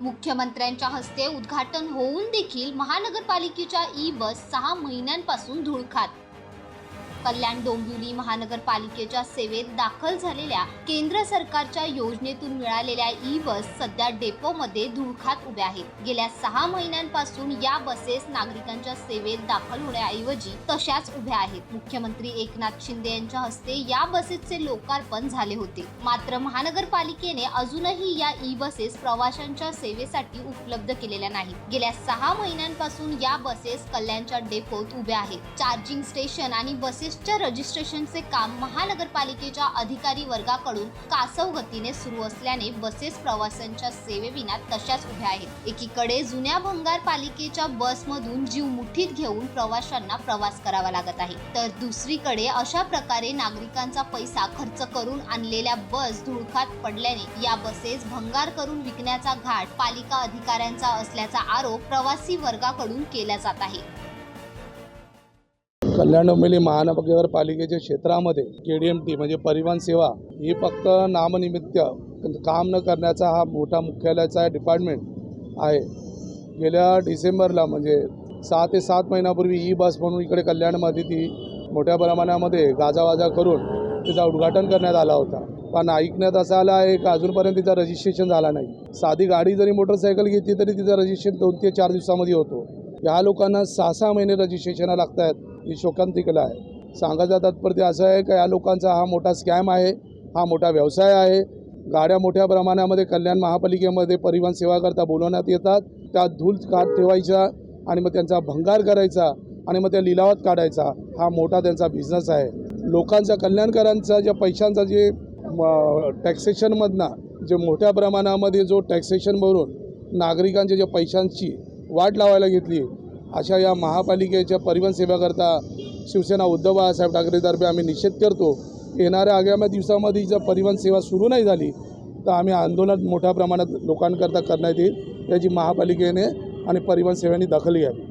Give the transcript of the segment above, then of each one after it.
मुख्यमंत्र्यांच्या हस्ते उद्घाटन होऊन देखील महानगरपालिकेच्या ई बस सहा महिन्यांपासून धुळखात. कल्याण डोंबिवली महानगरपालिकेच्या सेवेत दाखल झालेल्या केंद्र सरकारच्या योजनेतून मिळालेल्या ई बस सध्या डेपोमध्ये धुळखात उभ्या आहेत. गेल्या सहा महिन्यांपासून या बसेस नागरिकांच्या सेवेत दाखल होण्याऐवजी तशाच उभ्या आहेत. मुख्यमंत्री एकनाथ शिंदे यांच्या हस्ते या बसेसचे लोकार्पण झाले होते. मात्र महानगरपालिकेने अजूनही या ई बसेस प्रवाशांच्या सेवेसाठी उपलब्ध केलेल्या नाहीत. गेल्या सहा महिन्यांपासून या बसेस कल्याणच्या डेपोत उभ्या आहेत. चार्जिंग स्टेशन आणि बसेस बसेसच्या रजिस्ट्रेशनचे काम महानगरपालिकेच्या अधिकारी वर्गाकडून कासव गतीने सुरू असल्याने बसेस प्रवाशांच्या सेवेविना तशाच उभ्या आहेत. एकीकडे जुन्या भंगार पालिकेच्या बसमधून जीव मुठीत घेऊन प्रवाशांना प्रवास करावा लागत आहे. तर दुसरीकडे अशा प्रकारे नागरिकांचा पैसा खर्च करून आणलेल्या बस धुळखात पडल्याने या बसेस भंगार करून विकण्याचा घाट पालिका अधिकाऱ्यांचा असल्याचा आरोप प्रवासी वर्गाकडून केला जात आहे. कल्याण डोंबिवली महानगरपालिकेच्या क्षेत्रामध्ये के डी एम टी म्हणजे परिवहन सेवा ही फक्त नामनिमित्त काम न करण्याचा हा मोठा मुख्यालयाचा डिपार्टमेंट आहे. गेल्या डिसेंबरला म्हणजे सहा ते सात महिन्यापूर्वी ई बस म्हणून इकडे कल्याणमध्ये ती मोठ्या प्रमाणामध्ये गाजावाजा करून तिचा उद्घाटन करण्यात आला होता. पण ऐकण्यात असं आलं आहे की अजूनपर्यंत तिचं रजिस्ट्रेशन झाला नाही. साधी गाडी जरी मोटरसायकल घेतली तरी तिचं रजिस्ट्रेशन दोन ते चार दिवसामध्ये होतो. या लोकांना सहा सहा महिने रजिस्ट्रेशनला लागत आहेत ही शोकांतिकला आहे. सांगायचं तात्पर्य असं आहे की या लोकांचा हा मोठा स्कॅम आहे? हा मोठा व्यवसाय आहे? गाड्या मोठ्या प्रमाणामध्ये कल्याण महापालिकेमध्ये परिवहन सेवाकरता बोलवण्यात येतात. त्या धूल काढ ठेवायच्या आणि मग त्यांचा भंगार करायचा आणि मग त्या लिलावात काढायचा. हा मोठा त्यांचा बिझनेस आहे. लोकांचा कल्याणकरांचा ज्या पैशांचा जे टॅक्सेशनमधनं जे मोठ्या प्रमाणामध्ये जो टॅक्सेशन भरून नागरिकांच्या ज्या पैशांची वाट लावायला घेतली. अशा या महापालिकेच्या परिवहन सेवेकरता शिवसेना उद्धव बाळासाहेब ठाकरेतर्फे आम्ही निषेध करतो. येणाऱ्या आगामी दिवसामध्ये जर परिवहन सेवा सुरू नाही झाली तर आम्ही आंदोलन मोठ्या प्रमाणात लोकांकरता करण्यात येईल. याची महापालिकेने आणि परिवहन सेवेने दखल घ्यावी.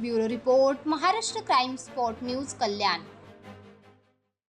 Bureau report Maharashtra crime spot news Kalyan.